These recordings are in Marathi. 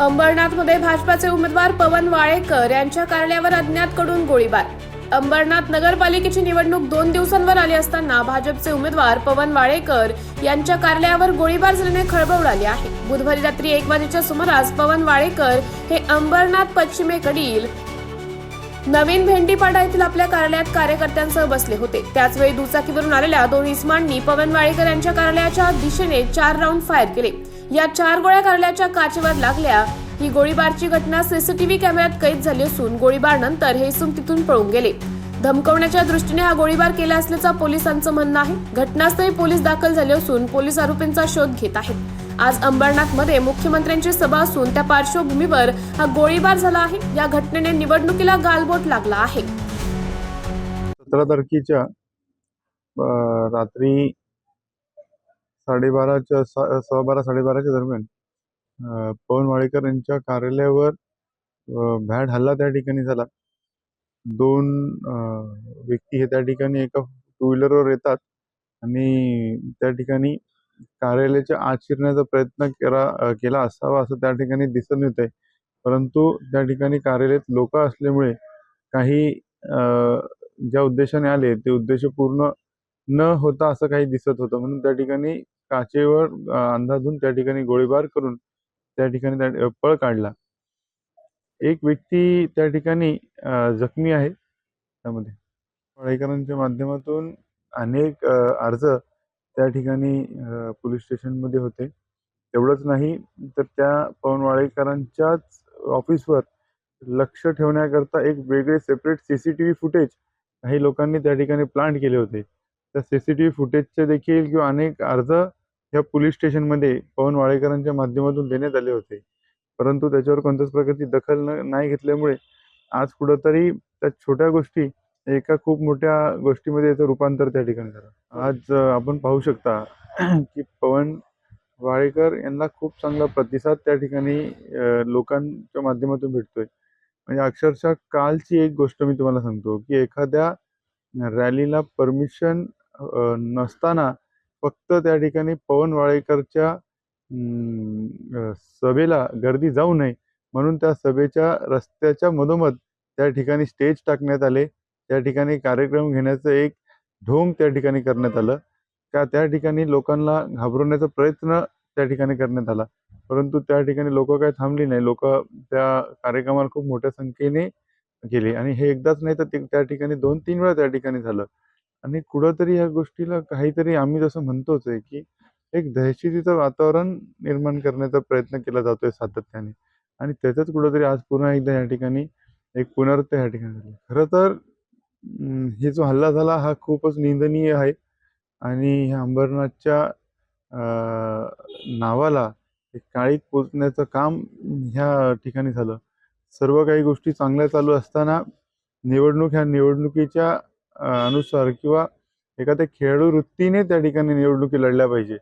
अंबरनाथमध्ये भाजपाचे उमेदवार पवन वाळेकर यांच्या कार्यालयावर अज्ञातकडून गोळीबार. अंबरनाथ नगरपालिकेची निवडणूक दोन दिवसांवर आली असताना भाजपचे उमेदवार पवन वाळेकर यांच्या कार्यालयावर गोळीबार झाल्याने खळबळ उडाली आहे. बुधवारी रात्री एक वाजेच्या सुमारास पवन वाळेकर हे अंबरनाथ पश्चिमेकडील नवीन भेंडीपाडा येथील आपल्या कार्यालयात कार्यकर्त्यांसह बसले होते. त्याचवेळी दुचाकीवरून आलेल्या दोन इस्मांनी पवन वाळेकर यांच्या कार्यालयाच्या दिशेने चार राऊंड फायर केले. या चार गोळ्या कारल्याच्या काचेवर लागल्या. ही गोळीबारची घटना सीसीटीव्ही कॅमेऱ्यात कैद झाली असून गोळीबार नंतर हे इसम तिथून पळून गेले. धमकवण्याच्या दृष्टीने हा गोळीबार केला असल्याचं पोलिसांचं म्हणणं आहे. घटनास्थळी पोलीस दाखल झाले असून पोलीस आरोपींचा शोध घेत आहेत. आज अंबरनाथमध्ये मुख्यमंत्र्यांची सभा असून त्या पार्श्वभूमीवर हा गोळीबार झाला आहे. या घटनेने निवडणुकीला गालबोट लागला आहे. सतरा तारखेच्या रात्री साडेबाराच्या सा- सव्वा बारा साडेबाराच्या दरम्यान पवन वाळेकर यांच्या कार्यालयावर भॅड हल्ला त्या ठिकाणी झाला. दोन व्यक्ती हे त्या ठिकाणी एका टू व्हीलरवर येतात आणि त्या ठिकाणी कार्यालयाच्या आत शिरण्याचा प्रयत्न केला केला असावा असं त्या ठिकाणी दिसत येत आहे परंतु त्या ठिकाणी कार्यालयात लोक असल्यामुळे काही ज्या उद्देशाने आले ते उद्देश पूर्ण न होता असं काही दिसत होतं. म्हणून त्या ठिकाणी काचेवर अंधाधून त्या ठिकाणी गोळीबार करून त्या ठिकाणी त्या पळ काढला. एक व्यक्ती त्या ठिकाणी जखमी आहे. त्यामध्ये वाळेकरांच्या माध्यमातून अनेक अर्ज त्या ठिकाणी पोलीस स्टेशनमध्ये होते. एवढंच नाही तर त्या पवन वाळेकरांच्याच ऑफिसवर लक्ष ठेवण्याकरता एक वेगळे separate C C T V footage काही लोकांनी त्या ठिकाणी प्लांट केले होते. त्या सी सी टी व्ही फुटेजचे देखील किंवा अनेक अर्ज या पोलीस स्टेशनमध्ये पवन वाळेकरांच्या माध्यमातून देण्यात आले होते. परंतु त्याच्यावर कोणत्याच प्रकारची दखल न नाही घेतल्यामुळे आज कुठंतरी त्या छोट्या गोष्टी एका खूप मोठ्या गोष्टीमध्ये याचं रूपांतर त्या ठिकाणी झालं. आज आपण पाहू शकता की पवन वाळेकर यांना खूप चांगला प्रतिसाद त्या ठिकाणी लोकांच्या माध्यमातून भेटतोय. म्हणजे अक्षरशः कालची एक गोष्ट मी तुम्हाला सांगतो की एखाद्या रॅलीला परमिशन नसताना फक्त त्या ठिकाणी पवन वाळेकरच्या सभेला गर्दी जाऊ नये म्हणून त्या सभेच्या रस्त्याच्या मधोमध त्या ठिकाणी स्टेज टाकण्यात आले. त्या ठिकाणी कार्यक्रम घेण्याचं एक ढोंग त्या ठिकाणी करण्यात आलं. का त्या ठिकाणी लोकांना घाबरवण्याचा प्रयत्न त्या ठिकाणी करण्यात आला. परंतु त्या ठिकाणी लोक काही थांबली नाही. लोक त्या कार्यक्रमाला खूप मोठ्या संख्येने गेले आणि हे एकदाच नाही तर ते त्या ठिकाणी दोन तीन वेळा त्या ठिकाणी झालं. आणि कुठंतरी ह्या गोष्टीला काहीतरी आम्ही जसं म्हणतोच आहे की एक दहशतीचं वातावरण निर्माण करण्याचा प्रयत्न केला जातोय सातत्याने. आणि त्याचंच कुठंतरी आज पुन्हा एकदा या ठिकाणी एक पुनर्त या ठिकाणी झाली खरं तर हे जो हल्ला झाला हा खूपच निंदनीय आहे. आणि ह्या अंबरनाथच्या नावाला एक काळीत पोचण्याचं काम ह्या ठिकाणी झालं. सर्व काही गोष्टी चांगल्या चालू असताना निवडणूक ह्या निवडणुकीच्या अनुसार किंवा एखाद्या खेळाडू वृत्तीने त्या ठिकाणी निवडणुकी लढल्या पाहिजे.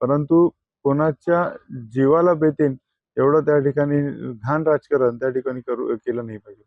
परंतु कोणाच्या जीवाला बेतेन एवढं त्या ठिकाणी घाण राजकारण त्या ठिकाणी करू केलं नाही पाहिजे.